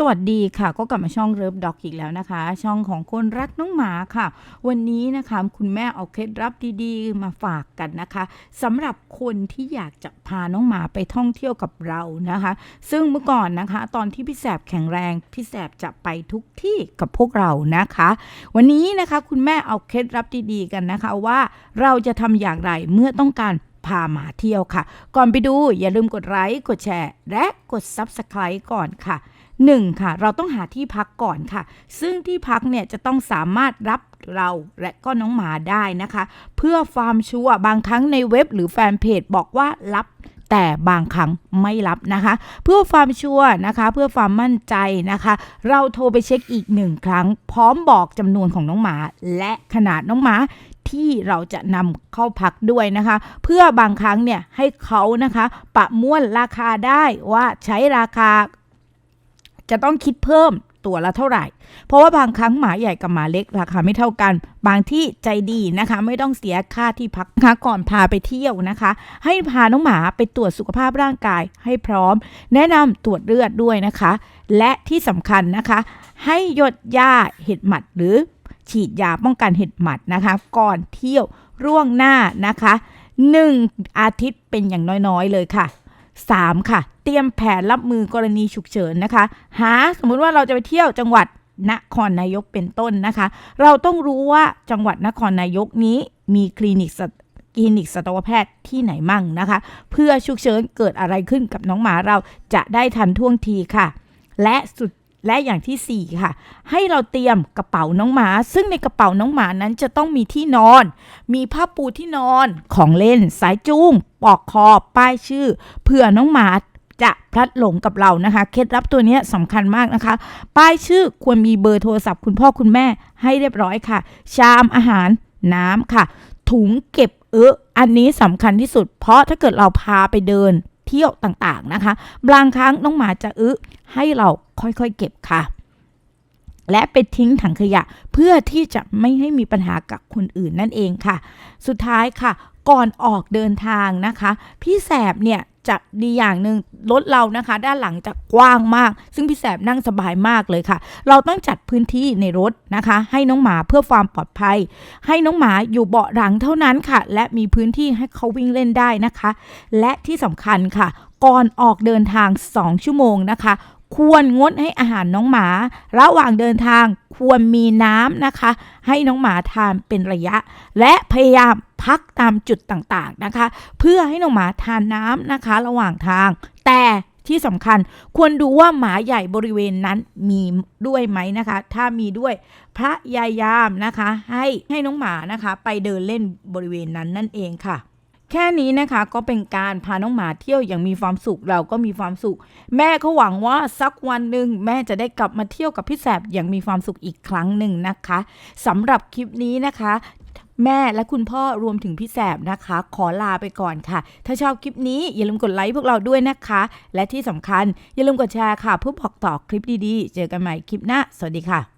สวัสดีค่ะก็กลับมาช่องเริฟด็อกอีกแล้วนะคะ ช่องของคนรักน้องหมาค่ะ วันนี้นะคะคุณแม่เอาเคล็ดลับดีๆ มาฝากกันนะคะสำหรับคนที่อยากจะพาน้องหมาไปท่องเที่ยวกับเรานะคะ ซึ่งเมื่อก่อนนะคะ ตอนที่พี่แสบแข็งแรงพี่แสบจะไปทุกที่กับพวกเรานะคะ วันนี้นะคะคุณแม่เอาเคล็ดลับดีๆกันนะคะว่าเราจะทำอย่างไรเมื่อต้องการพาหมาเที่ยวค่ะ ก่อนไปดูอย่าลืมกดไลค์กดแชร์ และกด Subscribe ก่อนค่ะ 1. ค่ะ เราต้องหาที่พักก่อนค่ะ ซึ่งที่พักเนี่ยจะต้องสามารถรับเราและก็น้องหมาได้นะคะ เพื่อความชัวร์บางครั้งในเว็บหรือแฟนเพจบอกว่ารับแต่บางครั้งไม่รับนะคะ เพื่อความชัวร์นะคะ เพื่อความมั่นใจนะคะ เราโทรไปเช็คอีกหนึ่งครั้ง พร้อมบอกจำนวนของน้องหมา และขนาดน้องหมาที่เราจะนำเข้าพักด้วยนะคะ เพื่อบางครั้งเนี่ยให้เขานะคะ ประมวลราคาได้ว่าใช้ราคา จะต้องคิดเพิ่มตัวละเท่าไหร่ เพราะว่าบางครั้งหมาใหญ่กับหมาเล็กราคาไม่เท่ากัน บางที่ใจดีนะคะ ไม่ต้องเสียค่าที่พักนะคะก่อนพาไปเที่ยวนะคะ ให้พาน้องหมาไปตรวจสุขภาพร่างกายให้พร้อม แนะนำตรวจเลือดด้วยนะคะ และที่สำคัญนะคะ ให้หยดยาเห็ดหมัดหรือฉีดยาป้องกันเห็ดหมัดนะคะ ก่อนเที่ยวร่วงหน้านะคะ 1 อาทิตย์เป็นอย่างน้อยๆเลยค่ะ 3. ค่ะ เตรียมแผนรับมือกรณีฉุกเฉินนะคะ หาสมมุติว่าเราจะไปเที่ยวจังหวัดนครนายกเป็นต้นนะคะ เราต้องรู้ว่าจังหวัดนครนายกนี้มีคลินิกสัตคลินิกสัตวแพทย์ที่ไหนมั่งนะคะ เพื่อฉุกเฉินเกิดอะไรขึ้นกับน้องหมาเราจะได้ทันท่วงทีค่ะ และสุดและอย่างที่ 4 ค่ะ ให้เราเตรียมกระเป๋าน้องหมา ซึ่งในกระเป๋าน้องหมานั้นจะต้องมีที่นอน มีผ้าปูที่นอนของเล่น สายจูง ปอกคอป้ายชื่อ เผื่อน้องหมาจะพลัดหลงกับเรานะคะ เคล็ดลับตัวนี้สำคัญมากนะคะ ป้ายชื่อควรมีเบอร์โทรศัพท์คุณพ่อคุณแม่ให้เรียบร้อยค่ะ ชามอาหารน้ำค่ะ ถุงเก็บเอะอันนี้สำคัญที่สุด เพราะถ้าเกิดเราพาไปเดินเที่ยวต่างๆนะคะ บางครั้งน้องหมาจะอึให้เราค่อยๆเก็บค่ะ และไปทิ้งถังขยะ เพื่อที่จะไม่ให้มีปัญหากับคนอื่นนั่นเองค่ะ สุดท้ายค่ะ ก่อนออกเดินทางนะคะ พี่แสบเนี่ยจะดีอย่างหนึ่งรถเรานะคะ ด้านหลังจะกว้างมาก ซึ่งพี่แสบนั่งสบายมากเลยค่ะ เราต้องจัดพื้นที่ในรถนะคะ ให้น้องหมาเพื่อความปลอดภัย ให้น้องหมาอยู่เบาะหลังเท่านั้นค่ะ และมีพื้นที่ให้เขาวิ่งเล่นได้นะคะ และที่สำคัญค่ะ ก่อนออกเดินทาง 2 ชั่วโมงนะคะ ควรงดให้อาหารน้องหมา ระหว่างเดินทางควรมีน้ำนะคะ ให้น้องหมาทานเป็นระยะ และพยายามพักตามจุดต่างๆนะคะ เพื่อให้น้องหมาทานน้ำนะคะ ระหว่างทาง แต่ที่สำคัญควรดูว่าหมาใหญ่บริเวณนั้นมีด้วยไหมนะคะ ถ้ามีด้วยพระยายามนะคะ ให้ให้น้องหมานะคะ ไปเดินเล่นบริเวณนั้นนั่นเองค่ะ แค่นี้นะคะก็เป็นการพาน้องหมาเที่ยวอย่างมีความสุขเราก็มีความสุข แม่เขาหวังว่าสักวันหนึ่งแม่จะได้กลับมาเที่ยวกับพี่แสบอย่างมีความสุขอีกครั้งหนึ่งนะคะสำหรับคลิปนี้นะคะแม่และคุณพ่อรวมถึงพี่แสบนะคะ ขอลาไปก่อนค่ะ ถ้าชอบคลิปนี้อย่าลืมกดไลค์พวกเราด้วยนะคะ และที่สำคัญอย่าลืมกดแชร์ค่ะ เพื่อบอกต่อคลิปดีๆ เจอกันใหม่คลิปหน้า สวัสดีค่ะ